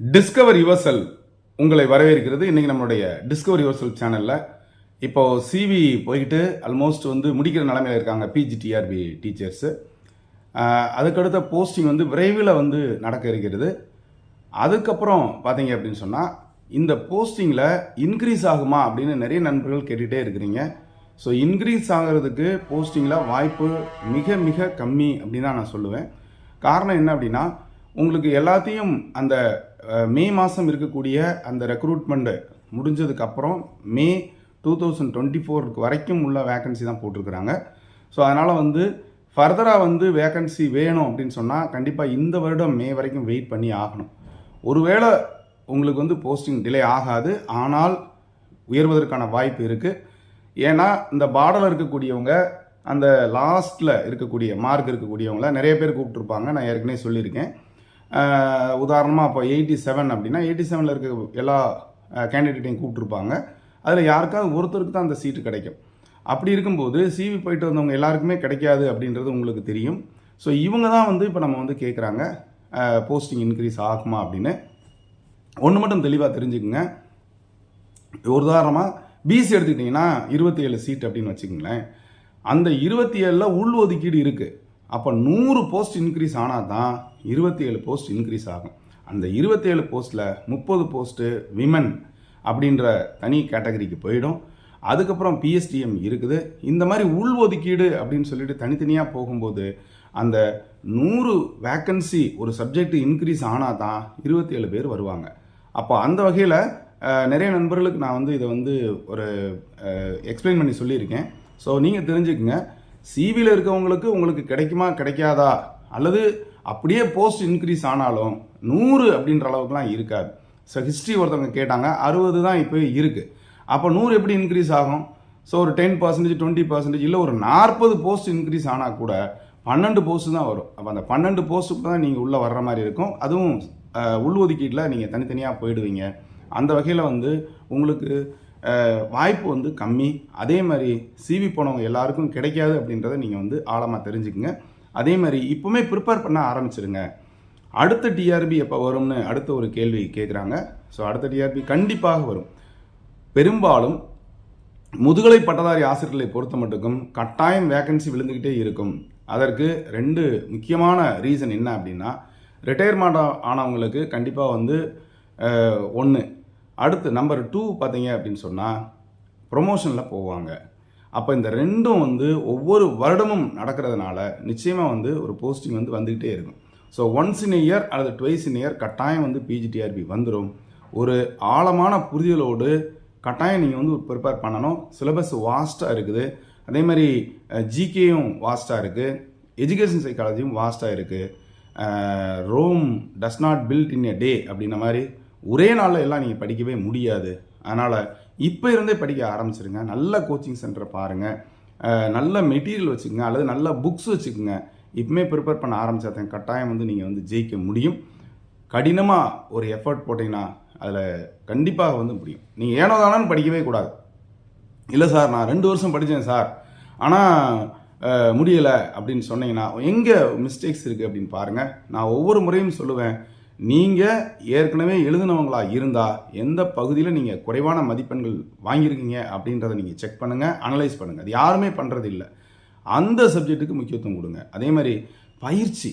Discover யுவர்செல் உங்களை வரவேற்கிறது. இன்றைக்கி நம்மளுடைய டிஸ்கவர் யுவர்செல் சேனலில் இப்போது சிவி போயிட்டு ஆல்மோஸ்ட் வந்து முடிக்கிற நிலமையில் இருக்காங்க பிஜிடிஆர்பி டீச்சர்ஸு அதுக்கடுத்த போஸ்டிங் வந்து விரைவில் வந்து நடக்க இருக்கிறது. அதுக்கப்புறம் பார்த்தீங்க அப்படின்னு சொன்னால் இந்த போஸ்டிங்கில் இன்க்ரீஸ் ஆகுமா அப்படின்னு நிறைய நண்பர்கள் கேட்டுகிட்டே இருக்கிறீங்க. ஸோ இன்க்ரீஸ் ஆகிறதுக்கு போஸ்டிங்கில் வாய்ப்பு மிக மிக கம்மி அப்படின்னு தான் நான் சொல்லுவேன். காரணம் என்ன அப்படின்னா உங்களுக்கு எல்லாத்தையும் அந்த மே மாதம் இருக்கக்கூடிய அந்த ரெக்ரூட்மெண்ட்டு முடிஞ்சதுக்கப்புறம் மே டூ தௌசண்ட் டுவெண்ட்டி ஃபோருக்கு வரைக்கும் உள்ள வேகன்சி தான் போட்டிருக்கிறாங்க. ஸோ அதனால் வந்து ஃபர்தராக வந்து வேகன்சி வேணும் அப்படின்னு சொன்னால் கண்டிப்பாக இந்த வருடம் மே வரைக்கும் வெயிட் பண்ணி ஆகணும். ஒருவேளை உங்களுக்கு வந்து போஸ்டிங் டிலே ஆகாது ஆனால் உயர்வதற்கான வாய்ப்பு இருக்குது ஏன்னா இந்த பார்டரில் இருக்கக்கூடியவங்க அந்த லாஸ்ட்டில் இருக்கக்கூடிய மார்க் இருக்கக்கூடியவங்கள நிறைய பேர் கூப்பிட்ருப்பாங்க நான் ஏற்கனவே சொல்லியிருக்கேன். உதாரணமாக இப்போ எயிட்டி செவன் அப்படின்னா எயிட்டி செவனில் இருக்க எல்லா கேண்டிடேட்டையும் கூப்பிட்ருப்பாங்க அதில் யாருக்காவது ஒருத்தருக்கு தான் அந்த சீட்டு கிடைக்கும். அப்படி இருக்கும்போது சிவி போயிட்டு வந்தவங்க எல்லாருக்குமே கிடைக்காது அப்படின்றது உங்களுக்கு தெரியும். ஸோ இவங்க தான் வந்து இப்போ நம்ம வந்து கேட்குறாங்க போஸ்டிங் இன்க்ரீஸ் ஆகுமா அப்படின்னு. ஒன்று மட்டும் தெளிவாக தெரிஞ்சுக்குங்க. ஒரு உதாரணமாக பிசி எடுத்துக்கிட்டிங்கன்னா இருபத்தி ஏழு சீட் அப்படின்னு வச்சுக்கோங்களேன். அந்த இருபத்தி ஏழில் உள் ஒதுக்கீடு இருக்குது அப்போ நூறு போஸ்ட் இன்க்ரீஸ் ஆனால் தான் இருபத்தி ஏழு போஸ்ட் இன்க்ரீஸ் ஆகும். அந்த இருபத்தேழு போஸ்ட்டில் முப்பது போஸ்ட்டு விமன் அப்படின்ற தனி கேட்டகரிக்கு போயிடும். அதுக்கப்புறம் பிஎஸ்டிஎம் இருக்குது. இந்த மாதிரி உள் ஒதுக்கீடு அப்படின்னு சொல்லிட்டு தனித்தனியாக போகும்போது அந்த நூறு வேக்கன்சி ஒரு சப்ஜெக்ட் இன்க்ரீஸ் ஆனால் தான் இருபத்தேழு பேர் வருவாங்க. அப்போ அந்த வகையில் நிறைய நண்பர்களுக்கு நான் வந்து இதை வந்து ஒரு எக்ஸ்பிளைன் பண்ணி சொல்லியிருக்கேன். ஸோ நீங்கள் தெரிஞ்சுக்குங்க. சிவியில் இருக்கவங்களுக்கு உங்களுக்கு கிடைக்குமா கிடைக்காதா? அல்லது அப்படியே போஸ்ட் இன்க்ரீஸ் ஆனாலும் நூறு அப்படின்ற அளவுக்குலாம் இருக்காது. ஸோ ஹிஸ்ட்ரி ஒருத்தவங்க கேட்டாங்க அறுபது தான் இப்போ இருக்குது அப்போ நூறு எப்படி இன்க்ரீஸ் ஆகும்? ஸோ ஒரு டென் பர்சன்டேஜ் டுவெண்ட்டி பர்சன்டேஜ் இல்லை ஒரு நாற்பது போஸ்ட் இன்க்ரீஸ் ஆனால் கூட பன்னெண்டு போஸ்ட் தான் வரும். அப்போ அந்த பன்னெண்டு போஸ்ட்டுக்கு தான் நீங்கள் உள்ளே வர்ற மாதிரி இருக்கும். அதுவும் உள்ஒதுக்கீட்டில் உள் ஒதுக்கீட்டில் நீங்கள் தனித்தனியாக போயிடுவீங்க. அந்த வகையில் வந்து உங்களுக்கு வாய்ப்பு வந்து கம்மி. அதே மாதிரி சிவி போனவங்க எல்லாருக்கும் கிடைக்காது அப்படின்றத நீங்கள் வந்து ஆழமாக தெரிஞ்சுக்குங்க. அதே மாதிரி இப்போவுமே ப்ரிப்பேர் பண்ண ஆரம்பிச்சிருங்க. அடுத்த டிஆர்பி எப்போ வரும்னு அடுத்த ஒரு கேள்வி கேட்குறாங்க ஸோ அடுத்த டிஆர்பி கண்டிப்பாக வரும். பெரும்பாலும் முதுகலை பட்டதாரி ஆசிரியர்களை பொறுத்த மட்டுக்கும் கட்டாயம் வேகன்சி விழுந்துக்கிட்டே இருக்கும். அதற்கு ரெண்டு முக்கியமான ரீசன் என்ன அப்படின்னா ரிட்டையர்மெண்ட் ஆனவங்களுக்கு கண்டிப்பாக வந்து ஒன்று அடுத்து நம்பர் டூ பார்த்தீங்க அப்படின்னு சொன்னால் ப்ரொமோஷனில் போவாங்க. அப்போ இந்த ரெண்டும் வந்து ஒவ்வொரு வருடமும் நடக்கிறதுனால நிச்சயமாக வந்து ஒரு போஸ்டிங் வந்து வந்துக்கிட்டே இருக்கும். ஸோ ஒன்ஸ் இன் இயர் அல்லது ட்வைஸ் இன் இயர் கட்டாயம் வந்து பிஜிடிஆர்பி வந்துடும் ஒரு ஆழமான புரிதலோடு கட்டாயம் நீங்கள் வந்து ப்ரிப்பேர் பண்ணணும். சிலபஸ் வாஸ்ட்டாக இருக்குது. அதே மாதிரி ஜிகேயும் வாஸ்ட்டாக இருக்குது எஜுகேஷன் சைக்காலஜியும் வாஸ்ட்டாக இருக்குது Rome does not build in a day அப்படின்ன மாதிரி ஒரே நாளில் எல்லாம் நீங்கள் படிக்கவே முடியாது. அதனால் இப்போ இருந்தே படிக்க ஆரம்பிச்சிருங்க. நல்ல கோச்சிங் சென்டரை பாருங்கள் நல்ல மெட்டீரியல் வச்சுக்கோங்க. அல்லது நல்ல புக்ஸ் வச்சுக்கோங்க. இப்பவுமே ப்ரிப்பேர் பண்ண ஆரம்பிச்சாதான் கட்டாயம் வந்து நீங்கள் வந்து ஜெயிக்க முடியும். கடினமாக ஒரு எஃபர்ட் போட்டிங்கன்னா அதில் கண்டிப்பாக வந்து முடியும். நீங்கள் ஏனோ தானு படிக்கவே கூடாது. இல்லை சார் நான் ரெண்டு வருஷம் படித்தேன் சார். ஆனால் முடியலை அப்படின்னு சொன்னீங்கன்னா எங்கே மிஸ்டேக்ஸ் இருக்குது அப்படின்னு பாருங்கள் நான் ஒவ்வொரு முறையும் சொல்லுவேன். நீங்கள் ஏற்கனவே எழுதினவங்களா இருந்தால் எந்த பகுதியில் நீங்கள் குறைவான மதிப்பெண்கள் வாங்கியிருக்கீங்க அப்படின்றத நீங்கள் செக் பண்ணுங்கள் அனலைஸ் பண்ணுங்கள் அது யாருமே பண்ணுறது இல்லை அந்த சப்ஜெக்ட்டுக்கு முக்கியத்துவம் கொடுங்க. அதே மாதிரி பயிற்சி.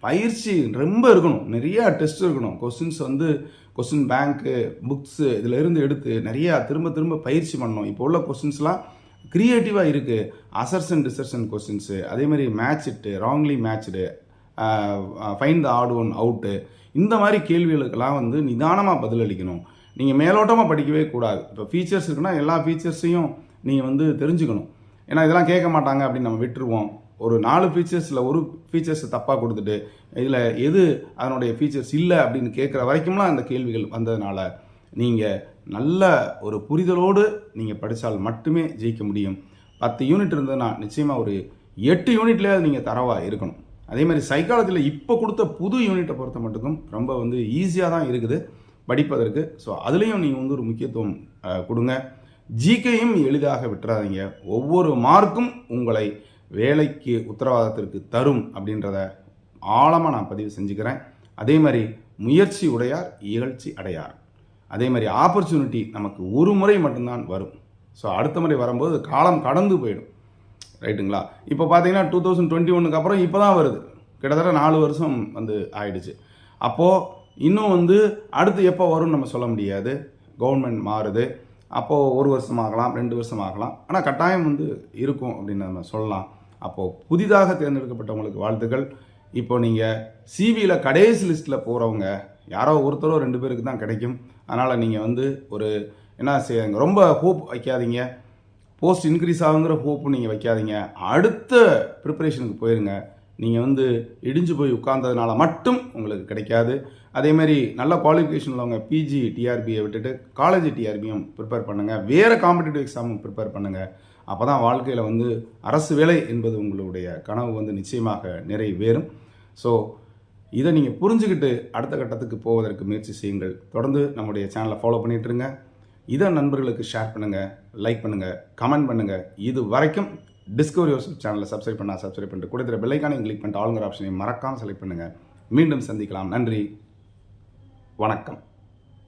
பயிற்சி ரொம்ப இருக்கணும். நிறையா டெஸ்ட் இருக்கணும். கொஸ்டின்ஸ் வந்து கொஸ்டின் பேங்க்கு புக்ஸு இதில் இருந்து எடுத்து நிறையா திரும்ப திரும்ப பயிற்சி பண்ணணும். இப்போ உள்ள கொஸ்டின்ஸ்லாம் க்ரியேட்டிவாக இருக்குது அசர்சன் டிசர்ஷன் கொஸ்டின்ஸு அதே மாதிரி match it wrongly matched find the odd one out இந்த மாதிரி கேள்விகளுக்கெல்லாம் வந்து நிதானமாக பதிலளிக்கணும். நீங்கள் மேலோட்டமாக படிக்கவே கூடாது. இப்போ ஃபீச்சர்ஸ் இருக்குன்னா எல்லா ஃபீச்சர்ஸையும் நீங்கள் வந்து தெரிஞ்சுக்கணும். ஏன்னா இதெல்லாம் கேட்க மாட்டாங்க அப்படின்னு நம்ம விட்டுருவோம். ஒரு நாலு ஃபீச்சர்ஸில் ஒரு ஃபீச்சர்ஸ் தப்பாக கொடுத்துட்டு இதில் எது அதனுடைய ஃபீச்சர்ஸ் இல்லை அப்படின்னு கேட்குற வரைக்கும்லாம் அந்த கேள்விகள் வந்ததுனால நீங்கள் நல்ல ஒரு புரிதலோடு நீங்கள் படித்தால் மட்டுமே ஜெயிக்க முடியும். பத்து யூனிட் இருந்ததுன்னா நிச்சயமாக ஒரு எட்டு யூனிட்லேயே நீங்கள் தரவாக இருக்கணும். அதே மாதிரி சைக்காலஜியில் இப்போ கொடுத்த புது யூனிட்டை பொறுத்த மட்டுக்கும் ரொம்ப வந்து ஈஸியாக தான் இருக்குது படிப்பதற்கு. ஸோ அதுலேயும் நீங்கள் வந்து ஒரு முக்கியத்துவம் கொடுங்க. ஜிகேயும் எளிதாக விட்டுறாதீங்க. ஒவ்வொரு மார்க்கும் உங்களை வேலைக்கு உத்தரவாதத்திற்கு தரும் அப்படின்றத ஆழமாக நான் பதிவு செஞ்சுக்கிறேன். அதே மாதிரி முயற்சி உடையார் இகழ்ச்சி அடையார். அதே மாதிரி ஆப்பர்ச்சுனிட்டி நமக்கு ஒரு முறை மட்டும்தான் வரும். ஸோ அடுத்த முறை வரும்போது காலம் கடந்து போயிடும். ரைட்டுங்களா? இப்போ பார்த்தீங்கன்னா டூ தௌசண்ட் டுவெண்ட்டி ஒன்றுக்கு அப்புறம் இப்போ தான் வருது. கிட்டத்தட்ட நாலு வருஷம் வந்து ஆயிடுச்சு. அப்போது இன்னும் வந்து அடுத்து எப்போ வரும்னு நம்ம சொல்ல முடியாது. கவர்மெண்ட் மாறுது. அப்போது ஒரு வருஷம் ஆகலாம் ரெண்டு வருஷம் ஆகலாம். ஆனால் கட்டாயம் வந்து இருக்கும் அப்படின்னு நம்ம சொல்லலாம். அப்போது புதிதாக தேர்ந்தெடுக்கப்பட்டவங்களுக்கு வாழ்த்துக்கள். இப்போ நீங்கள் சிவியில் கடைசி லிஸ்ட்டில் போகிறவங்க யாரோ ஒருத்தரோ ரெண்டு பேருக்கு தான் கிடைக்கும். அதனால் நீங்கள் வந்து ஒரு என்ன செய்யுங்க ரொம்ப ஹோப் வைக்காதீங்க. போஸ்ட் இன்க்ரீஸ் ஆகுங்கிற ஹோப்பு நீங்கள் வைக்காதீங்க. அடுத்த ப்ரிப்பரேஷனுக்கு போயிருங்க. நீங்கள் வந்து இடிஞ்சு போய் உட்கார்ந்ததுனால மட்டும் உங்களுக்கு கிடைக்காது. அதேமாதிரி நல்ல குவாலிஃபிகேஷன் உள்ளவங்க பிஜி டிஆர்பியை விட்டுட்டு காலேஜ் டிஆர்பியும் ப்ரிப்பேர் பண்ணுங்கள் வேறு காம்படிட்டிவ் எக்ஸாமும் ப்ரிப்பேர் பண்ணுங்கள் அப்போ தான் வாழ்க்கையில் வந்து அரசு வேலை என்பது உங்களுடைய கனவு வந்து நிச்சயமாக நிறைவேறும். ஸோ இதை நீங்கள் புரிஞ்சுக்கிட்டு அடுத்த கட்டத்துக்கு போவதற்கு முயற்சி செய்யுங்கள். தொடர்ந்து நம்முடைய சேனலை ஃபாலோ பண்ணிகிட்ருங்க இதை நண்பர்களுக்கு ஷேர் பண்ணுங்கள் லைக் பண்ணுங்கள் கமெண்ட் பண்ணுங்கள் இது வரைக்கும் டிஸ்கவரி யூடியூப் சேனலை சப்ஸ்கிரைப் பண்ணால் சப்ஸ்கிரைப் பண்ணிட்டு கொடுத்துற பெல்லைக்கானையும் கிளிக் பண்ணிட்டு ஆளுங்கிற ஆப்ஷனையும் மறக்காமல் செலக்ட் பண்ணுங்கள் மீண்டும் சந்திக்கலாம். நன்றி. வணக்கம்.